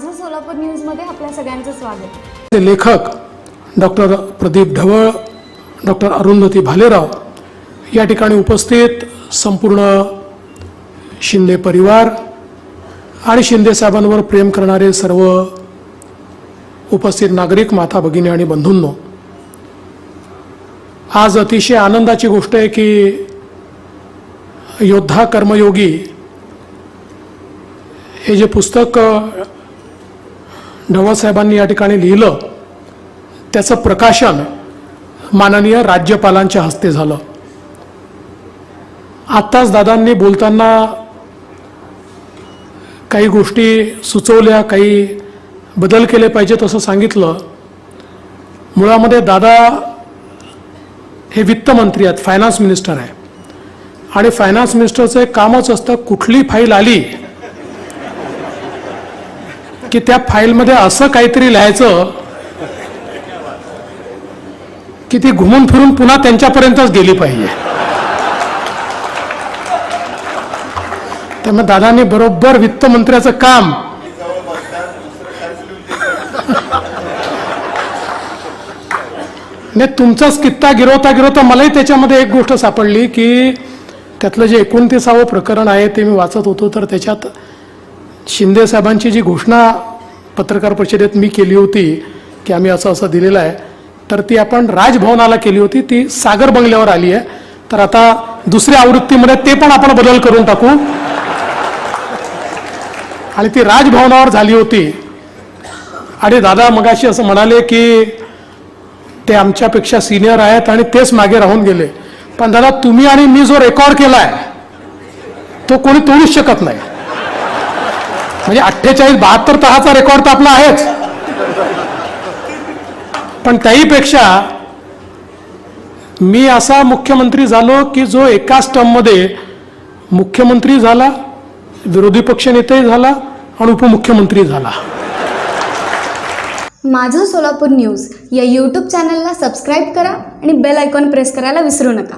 सोलापूर न्यूजमध्ये आपल्या सगळ्यांचं स्वागत. ते लेखक डॉक्टर प्रदीप ढवळ डॉक्टर अरुंधती भालेराव या ठिकाणी उपस्थित संपूर्ण शिंदे परिवार आणि शिंदे साहेबांवर प्रेम करणारे सर्व उपस्थित नागरिक माता भगिनी आणि बंधूंनो आज अतिशय आनंदाची गोष्ट आहे की योद्धा कर्मयोगी हे जे पुस्तक नवासाहेबांनी या ठिकाणी लिहिलं त्याचं प्रकाशन माननीय राज्यपालांच्या हस्ते झालं. आत्ताच दादांनी बोलताना काही गोष्टी सुचवल्या काही बदल केले पाहिजेत असं सांगितलं. मुळामध्ये दादा हे वित्तमंत्री आहेत फायनान्स मिनिस्टर आहे. आणि फायनान्स मिनिस्टरचं एक कामच असतं कुठली फाईल आली की त्या फाईलमध्ये असं काहीतरी लिहायचं की ती घुमून फिरून पुन्हा त्यांच्यापर्यंतच गेली पाहिजे. त्यामुळे दादांनी बरोबर वित्तमंत्र्याचं काम नाही तुमचाच कित्ता गिरवता गिरवता मलाही त्याच्यामध्ये एक गोष्ट सापडली की त्यातलं जे एकोणतीसावं प्रकरण आहे ते मी वाचत होतो तर त्याच्यात शिंदे साहेबांची जी घोषणा पत्रकार परिषदेत मी केली होती की आम्ही असं असं दिलेलं आहे तर ती आपण राजभवनाला केली होती ती सागर बंगल्यावर आली आहे. तर आता दुसऱ्या आवृत्तीमध्ये ते पण आपण बदल करून टाकू. आणि ती राजभवनावर झाली होती. आणि दादा मगाशी असं म्हणाले की ते आमच्यापेक्षा सिनियर आहेत आणि तेच मागे राहून गेले. पण दादा तुम्ही आणि मी जो रेकॉर्ड केला आहे तो कोणी तोडूच शकत नाही. म्हणजे अठ्ठेचाळीस बहात्तर तहाचा रेकॉर्ड तर आपला आहेच. पण त्याहीपेक्षा मी असा मुख्यमंत्री झालो की जो एकाच टर्ममध्ये मुख्यमंत्री झाला विरोधी पक्षनेते झाला आणि उपमुख्यमंत्री झाला. माझं सोलापूर न्यूज या यूट्यूब चॅनलला सबस्क्राईब करा आणि बेल आयकॉन प्रेस करायला विसरू नका.